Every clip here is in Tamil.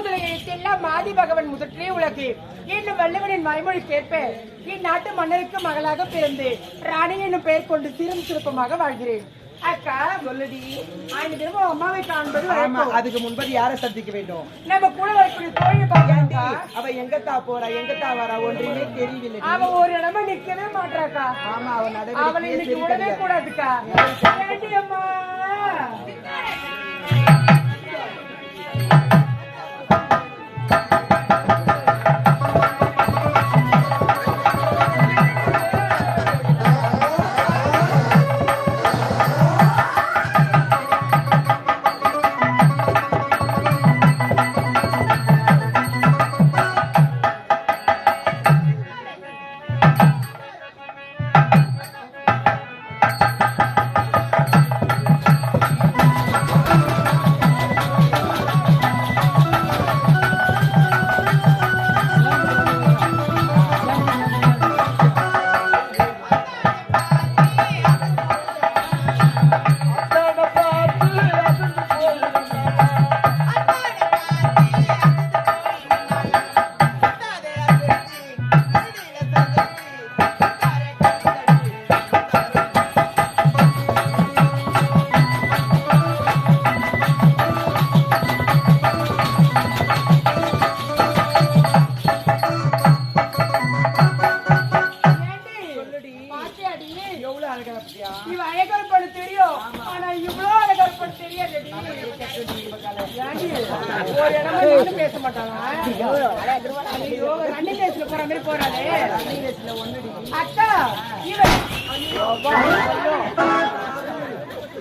அகர முதல எழுத்தெல்லாம் மாதி பகவன் முதற்றே உலகு. என்னும் வல்லவனின் மறைமொழிக்கேற்ப இந்நாட்டு மன்னருக்கு மகளாக பிறந்து ராணி என்னும் பெயர் கொண்டு சீரும் சிறப்பமாக வாழ்கிறேன். அக்கா சொல்லுடி. அம்மாவை காண்பது வழக்கம். அதுக்கு முன்பது யாரை சந்திக்க வேண்டும்? நம்ம கூட வரக்கூடிய அவ எங்கத்தா போறா? எங்கத்தா வரா ஒன்றுமே தெரியவில்லை. அவ ஒரு இடமா நிக்கவே மாட்டாக்கா ஆமா அவன் அவளை இன்னைக்கு விடவே. கூடாதுக்கா. அம்மா?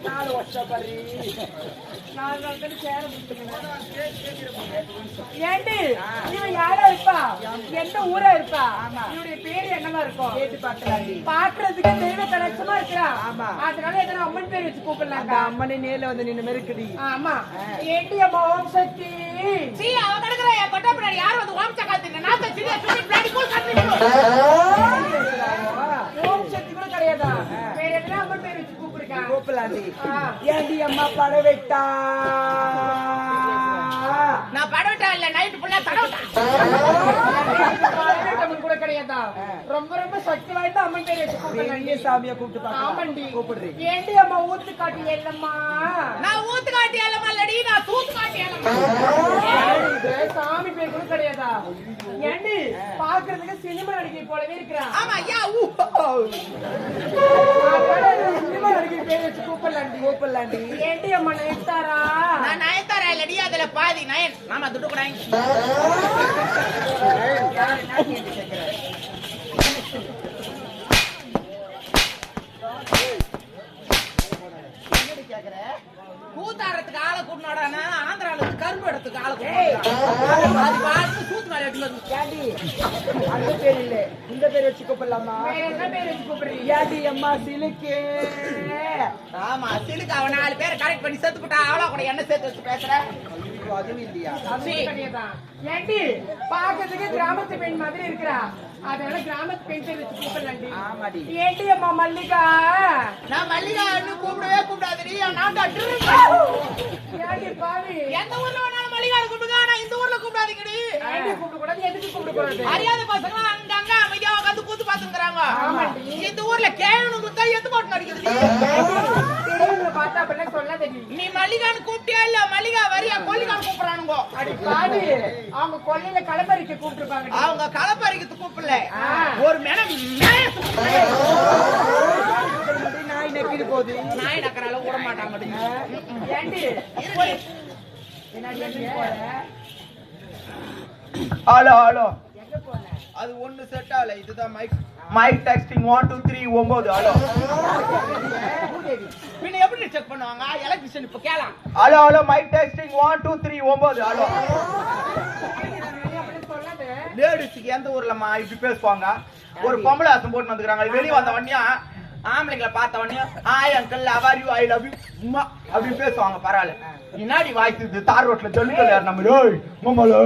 நாலு வருஷம் பாரு நாலு தானே சேர. ஏண்டி? இவன் யாரா இருப்பா? எந்த ஊரா இருப்பா? இவனுடைய பேரு என்னவா இருக்கும்? கேட்டு பார்க்கலாண்டி பாக்குறதுக்கு தெய்வ கலட்சமா இருக்கிறா ஆமா. அதனால எதனா அம்மன் பேர் வச்சு அந்த கூப்பிடலாங்க அம்மனே நேர்ல வந்து நின்னு இருக்குடி ஆமா. ஏண்டி அம்மா ஓம் சக்தி? அவ கிடக்குற கொட்டை பின்னாடி. வந்து ஓம் ஏண்டி அம்மா பட வெட்டா நான் படவிட்டா இல்ல? நைட்டு ஃபுல்லா தடவிட்டா? அம்மன் கூட கிடையாதா? ரொம்ப ரொம்ப சக்தி வாய்ந்த அம்மன் பேர் சாமியை கூப்பிட்டு ஆமாண்டி. பார்க்கலாம் கூப்பிடுறீ ஏண்டி அம்மா ஊத்து காட்டி எல்லம்மா நான் ஊத்து காட்டி அல்லமா இல்லடி நான் தூத்து காட்டி கூட கிடையாதா? ஏண்டி பாக்குறதுக்கு சினிமா நடிகை போலவே இருக்கிறா ஆமா ஐயா ஊ சினிமா நடிகை பேர் வச்சு கூப்பிடலாண்டி கூப்பிடலாண்டி ஏண்டி அம்மா நினைத்தாரா நான் நயன்தாரா இல்லடி அதுல பாதி நயன். மாமா துட்டு கூட கூத்தாடுறதுக்கு ஆளை கூட்டினோடனா? ஆந்திரால இருந்து கரும்பு இடத்துக்கு ஆளை கூட்டினோம் அது பார்த்து சூத்து மேல எடுத்து ஏண்டி அந்த பேர் இல்ல. இந்த பேர் வச்சு கூப்பிடலாமா? என்ன பேர் வச்சு கூப்பிடுறீங்க? ஏண்டி அம்மா சிலுக்கு? ஆமா சிலுக்கு அவன் நாலு பேரை கரெக்ட் பண்ணி செத்து போட்டா அவளா கூட என்ன சேர்த்து வச்சு பேசுற? அதுவும் இல்லையா? ஏண்டி? பாக்கிறதுக்கு கிராமத்து பெண் மாதிரி இருக்கிறா. அதனால கிராமத்து பெண் பேர் வச்சு கூப்பிடலாண்டி ஏண்டி அம்மா மல்லிகா? நான் மல்லிகா கூப்பிடவே கூப்பிடாதடி. நான் ஏண்டி பாவி? எந்த ஊர்ல வேணாலும் மல்லிகா இந்த ஊர்ல கூப்பிடாதீங்கடி. அறியாத பசங்க அங்கங்க அமைதியா உட்காந்து கூத்து பாத்துக்கிறாங்க ஆமாண்டி. இந்த ஊர்ல கேழனு குத்தா எத்து போட்டு நடிக்கிறது நீ. மல்லிகான்னு கூப்பிட்டியா இல்ல மல்லிகா வரியா கொல்லிகான்னு கூப்பிடுறானுங்க? அவங்க கொல்லையில களப்பறிக்க கூப்பிட்டுருப்பாங்க அவங்க களப்பறிக்கிறது கூப்பிடல. ஒரு மேடம் நாய் நக்கிட்டு போகுது. நாய் நக்கறால விட மாட்டாங்க ஏண்டி? என்னடி போற? Hello hello. அது ஒண்ணு செட் ஆகல. இதுதான் mic mic testing one two three ஒன்பது. ஹலோ. பின்ன எப்படி செக் பண்ணுவாங்க? எலக்ட்ரிஷியன் இப்ப கேலாம் hello hello. Mic testing one two three ஒன்பது. ஹலோ. லேடிஸுக்கு எந்த ஊர்லம்மா இப்படி பேசுவாங்க? ஒரு பொம்பளை ஆசம் போட்டு வந்துக்கிறாங்க. வெளியே வந்த உடனே ஆம்பளைங்களை பார்த்த உடனே hi uncle how are you I love you உம்மா அப்படி பேசுவாங்க பரவாயில்ல. முன்னாடி வாய்த்து தார் ரோட்ல ஜல்லிக்கல் ஏறின மாதிரி ஓய் மம்மல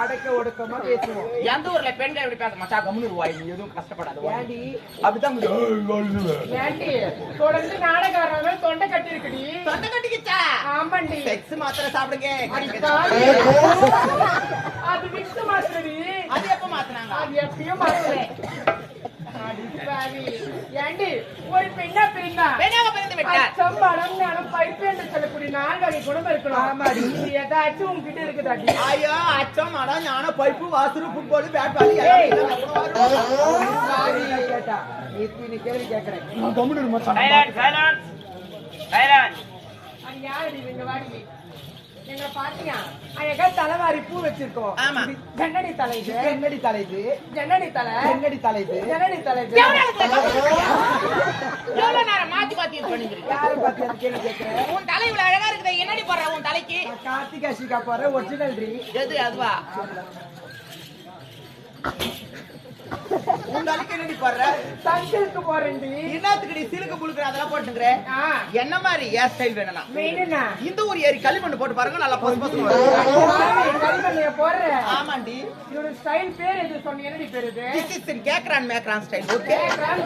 அடக்க ஒடுக்கமா பேசுவோம். எந்த ஊர்ல பெண்கள் எப்படி பேச மச்சா கம்முனு வாய் நீ எதுவும் கஷ்டப்படாத. ஏண்டி? அப்படிதான். ஏய். ஏண்டி? தொடர்ந்து நாடகம் தொண்டை கட்டி இருக்குடி சொந்த கட்டிக்கிச்சா? ஆமாண்டி. செக்ஸ் மாத்திரை சாப்பிடுங்க அடி பாவி. அது விக்ஸ் மாத்திரடி அது எப்ப மாத்துனாங்க அது எப்பயும் மாத்திரை அடி பாவி. ஏண்டி ஒரு பெண்ணா பெண்ணா பெண்ணாக பிறந்து விட்டார். அச்சம் பலம் ஞானம் பைப்பு என்று சொல்லக்கூடிய நாலு வகை குணம் இருக்கணும் ஆமாடி. இது ஏதாச்சும் உங்ககிட்ட இருக்குதாடி ஐயோ அச்சம் மடம் ஞான பைப்பு வாசல் ஃபுட்பால் பேட் பாலி கேட்டா. இத்தனை கேள்வி கேக்குறேன் நான் கம்முனு இரு மச்சான். அது யாரு இவங்க வாடி? எங்க பாத்தீங்க அழகா தலைவாரி பூ வச்சிருக்கோம். ஆமா. ஜன்னடி தலை இது தலை இது ஜன்னடி தலை. என்னடி தலை இது ஜன்னடி தலை இது எவ்வளவு நேரம் மாத்தி மாத்தி இது பண்ணிக்கிறீங்க? யார பத்தி அந்த கேள்வி கேக்குறேன் உன் தலை இவ்வளவு அழகா இருக்குது. என்னடி போடுற உன் தலைக்கு? நான் கார்த்திகா ஷிகா போறேன் ஒரிஜினல் ட்ரீ எது அதுவா? உன் தலைக்கு என்னடி போடுற? சங்கிலுக்கு போறேன்டி. என்னத்துக்கு நீ சிலுக்கு புழுக்குற அதெல்லாம் போட்டுக்கிற ஆ. என்ன மாதிரி ஏர் ஸ்டைல் வேணும்னா. இந்த ஊர் ஏரி களிமண் போட்டு பாருங்க நல்லா பசு பசு கரிமல்லைய போடுற. ஆமாண்டி. இவனோட ஸ்டைல் பேர் எது சொன்ன? என்னடி பேர் இது? In கேக்குறான் மேக்ரான் ஸ்டைல் ஓகே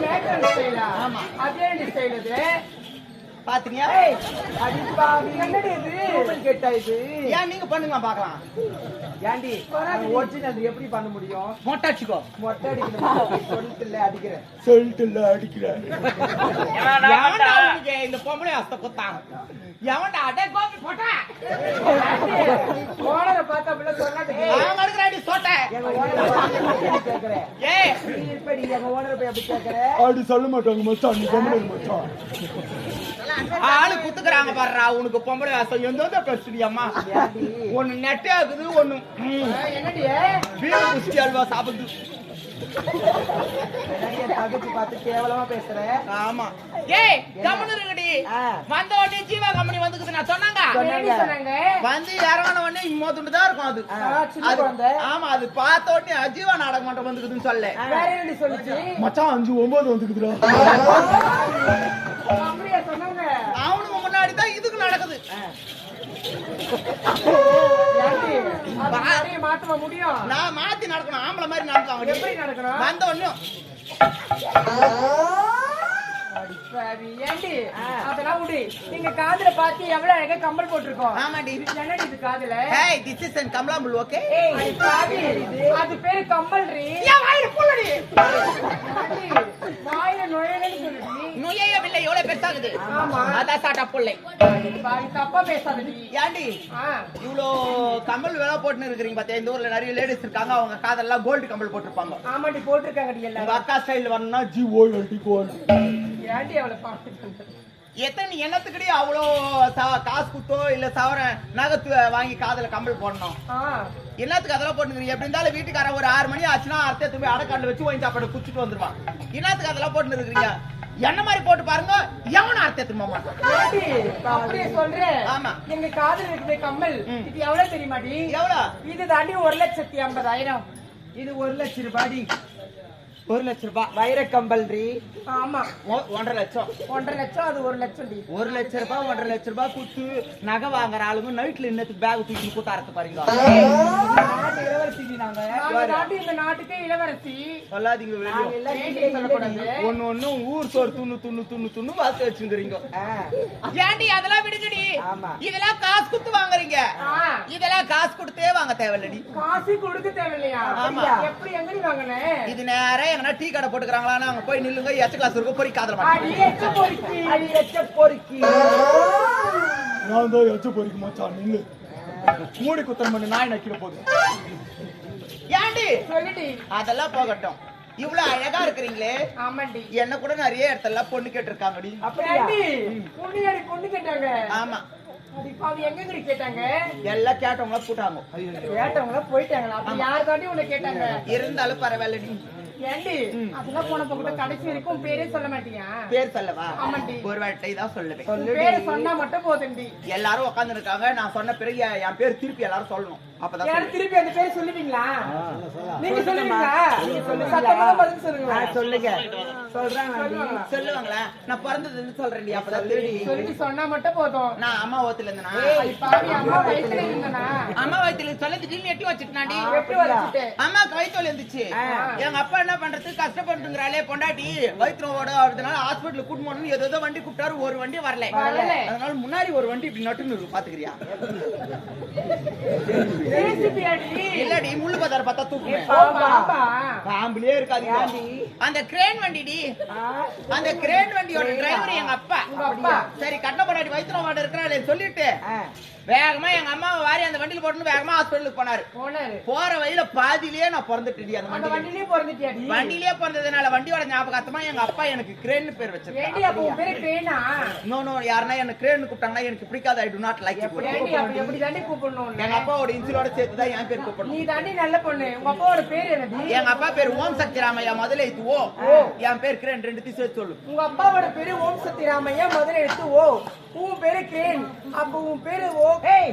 மேக்ரான் ஸ்டைலா ஆமா. அதே ஸ்டைல் இது? பாத்தீங்க ஏன் நீங்க பண்ணுங்க பாக்கலாம் ஏண்டி ஒரிஜினல் எப்படி பண்ண முடியும்? மொட்டை அடிச்சுக்கோ. மொட்டை அடிக்கணும். சொல்லிட்டு அடிக்கிறேன். சொல்லிட்டுல அடிக்கிறேன். எவன்டா உனக்கு இந்த பொம்பளை அஸ்த குத்தான் எவன்டா அடே கோபி போட்டா? ஓனரை பார்த்தா அப்படிலாம் சொல்லாத அவன் எடுக்கிறாடி சோட்டை. எங்க ஓனர் கேக்குறேன் ஏய். நீ எப்படி எங்க ஓனர் போய் அப்படி கேக்குற? அப்படி சொல்ல மாட்டாங்க மச்சான். நீ மச்சான். ஆளு குத்துக்கிறாங்க பாருடா உனக்கு பொம்பளை வாசம் எந்த பேசுடி அம்மா. ஏண்டி ஒண்ணு நெட்டே ஆகுது ஒண்ணு வீடு குஸ்தி அல்வா சாப்பிடுது. ஆமா. ஏய் கம்முனு இருக்கடி. வந்த உடனே ஜீவா கம்பெனி வந்துக்குது நான் சொன்னாங்க. வந்து இறங்கின உடனே இங்க மோத்துட்டு தான் இருக்கும் அது. ஆமா அது பார்த்த உடனே அஜீவா நாடகம் மட்டும் வந்துக்குதுன்னு சொல்ல மச்சான் அஞ்சு ஒன்பது வந்துக்குதுடா அப்படியா சொன்னாங்க அவனுக்கு முன்னாடி தான் இதுக்கு நடக்குது ஏன்டி? அது நிறைய மாத்தமா முடியும் நான் மாத்தி நடக்கணும். ஆம்பளை மாதிரி நடக்குவாங்க எப்படி நடக்கணும்? வந்த உடனே ஏன்டி அதெல்லாம் விடு நீங்க காதுல பார்த்து எவ்வளவு அழகா கம்மல் போட்டிருக்கோம். ஆமாடி என்னடி இது காதுல? Hey this is an okay பாவி, அது பேரு கம்மல் ரீ வாயில புள்ளடி? வாயில நுழையலன்னு சொல்லுடி. நுழையவில்லை எவ்வளவு பெருசாகுது? ஆமா. அதான் சாட்டா புள்ளை. பாவி, தப்பா பேசாதடி. ஏண்டி? ஆ, இவ்வளோ கம்பல் வேலை போட்டுன்னு இருக்கிறீங்க பாத்தியா? இந்த ஊர்ல நிறைய லேடிஸ் இருக்காங்க அவங்க காதெல்லாம் கோல்டு கம்பல் போட்டிருப்பாங்க. ஆமாடி போட்டிருக்காங்கடி உங்க எல்லாரும் அக்கா ஸ்டைல் வரணும்னா ஜி ஓல்டி கோல்டு ஏன்டி அவளை பாத்து எத்தனை எண்ணத்துக்கடி அவ்வளோ காசு குத்தோ இல்ல சவர நகத்து வாங்கி காதுல கம்பல் போடணும். ஆ. என்னத்துக்கு அதெல்லாம் போட்டுக்கிறீங்க? எப்படி இருந்தாலும் வீட்டுக்காரன் ஒரு ஆறு மணி ஆச்சுன்னா அர்த்தத்தை போய் அடக்காண்டில் வச்சு வாங்கி சாப்பாடு குடிச்சிட்டு வந்துருவான். என்னத்துக்கு அதெல்லாம் போட்டு இருக்கிறீங்க என்ன மாதிரி போட்டு பாருங்க எவனும் அர்த்தத்தை மாட்டான். ஏன்டி? அப்படியே சொல்றேன். ஆமா. எங்க காதுல இருக்குது கம்மல். இது எவ்வளவு தெரியுமாடி? எவ்வளோ இது தாண்டி ஒரு லட்சத்தி ஐம்பதாயிரம். இது ஒரு லட்சம் ரூபாடி. ஒரு லட்சம் ரூபாய் வைர கம்பல் ரீ. ஆமா. ஒன்றரை லட்சம். ஒன்றரை லட்சம் அது ஒரு லட்சம் டி ஒரு லட்ச ரூபாய் ஒன்றரை லட்ச ரூபாய் குத்து நகை வாங்குற ஆளுங்க நைட்ல இன்னத்துக்கு பேக் தூக்கி கூத்தாரத்து பாருங்க. நாட்டு இளவரசி நாங்க. இந்த நாட்டுக்கே இளவரசி. சொல்லாதீங்க. ஒண்ணு ஒண்ணு ஊர் சோறு துண்ணு துண்ணு துண்ணு துண்ணு பார்த்து வச்சுக்கிறீங்க ஆ, ஏண்டி அதெல்லாம் விடுங்கடி. ஆமா. இதெல்லாம் காசு குத்து வாங்குறீங்க. இதெல்லாம் காசு கொடுத்தே வாங்க தேவையில்லடி. காசு கொடுக்க தேவையில்லையா? ஆமா. எப்படி எங்கடி இது நேரா எங்கன்னா டீ கடை போட்டுக்கிறாங்களா அங்க போய் நில்லுங்க. எச்ச கிளாஸ் இருக்கும். பொறி காதல பொறுக்கி. அடி எச்ச பொறுக்கி. நான் தான் எச்ச பொறிக்க மச்சான் நில்லு. மூடி குத்தம் பண்ணி நாய் நக்கிற போது ஏண்டி? சொல்லுடி. அதெல்லாம் போகட்டும். இவ்வளவு அழகா இருக்கிறீங்களே. ஆமாண்டி. என்ன கூட நிறைய இடத்துல பொண்ணு கேட்டிருக்காங்கடி. அப்படியா? ஏன்டி பொண்ணு பொண்ணு கேட்டாங்க. ஆமா. கேட்டாங்க? எல்லாம் கேட்டவங்கள போட்டாங்க. கேட்டவங்கள போயிட்டாங்களா? அப்ப யார் தாண்டி உன்னை கேட்டாங்க? இருந்தாலும் பரவாயில்லடி. ஏண்டி? அதெல்லாம் போன கூட கடைசி வரைக்கும் பேரே சொல்ல மாட்டியா? பேர் சொல்லவா? ஆமாண்டி. ஒரு வார்த்தை தான் சொல்லுவேன். பேரை சொன்னா மட்டும் போதுண்டி. எல்லாரும் உட்கார்ந்து இருக்காங்க நான் சொன்ன பிறகு என் பேர் திருப்பி எல்லாரும் சொல்லணும். அப்பதான் யாரும். திருப்பி அந்த பேர் சொல்லுவீங்களா? நீங்க சொல்லுவீங்களா? சொல்லுங்க. சொல்லுங்க. சொல்லுவாங்களா? நான் பிறந்ததுன்னு சொல்றேன் அப்பதான் சொன்னா மட்டும் போதும். நான் அம்மா ஓத்துல இருந்தேனா? அம்மா வயித்துல சொல்ல திடீர்னு எட்டி வச்சுட்டாண்டி எப்படி வச்சுட்டு அம்மாக்கு இருந்துச்சு. எங்க அப்பா என்ன பண்றது? கஷ்டப்பட்டுங்கிறாளே பொண்டாட்டி. வயிற்றுல ஓட அப்படினால ஹாஸ்பிட்டல் கூட்டு போகணும்னு ஏதோ வண்டி கூப்பிட்டாரு ஒரு வண்டி வரல. அதனால முன்னாடி ஒரு வண்டி இப்படி நட்டுன்னு பாத்துக்கிறியா? இல்லடி முள்ளு பதார பார்த்தா பாம்பா பாம்புலயே இருக்காது அந்த கிரேன் வண்டிடி. அந்த கிரேன் வண்டியோட டிரைவர் எங்க அப்பா. சரி வயிற்றுல ஓட இருக்கிறாளே சொல்லிட்டு. வேகமா எங்க அம்மாவை வாரி அந்த வண்டியில போட்டு வேகமா ஹாஸ்பிட்டலுக்கு போனாரு. போனாரு. போற வழியில பாதியிலேயே நான் பிறந்துட்டேன் அந்த அந்த வண்டியில. வண்டியிலே பிறந்துட்டியாடி வண்டியிலேயே பிறந்ததுனால வண்டியோட ஞாபகார்த்தமா எங்க அப்பா எனக்கு கிரேன் பேர் ட்ரெயினா நோ நோ யாருன்னா என்ன கிரேன் கூப்பிட்டாங்கன்னா எனக்கு பிடிக்காது. ஐ டு நாட் லைக் எப்படி தாண்டி கூப்பிடணும்? எங்க அப்பாவோட இன்சிலோட சேர்த்து தான் என் பேர் கூப்பிடணும். நீ தாண்டி நல்ல பொண்ணு. உங்க அப்பாவோட பேர் என்னது எங்க அப்பா பேர் ஓம் சக்தி ராமையா முதல்ல இது ஓ. என் பேர் கிரேன் ரெண்டு சேர்த்து சொல்லு. உங்க அப்பாவோட பேரு ஓம் சக்தி ராமையா முதல்ல எடுத்து ஓ. உன் பேரு கிரேன் அப்ப உன் பேரு ஓ. ஏய்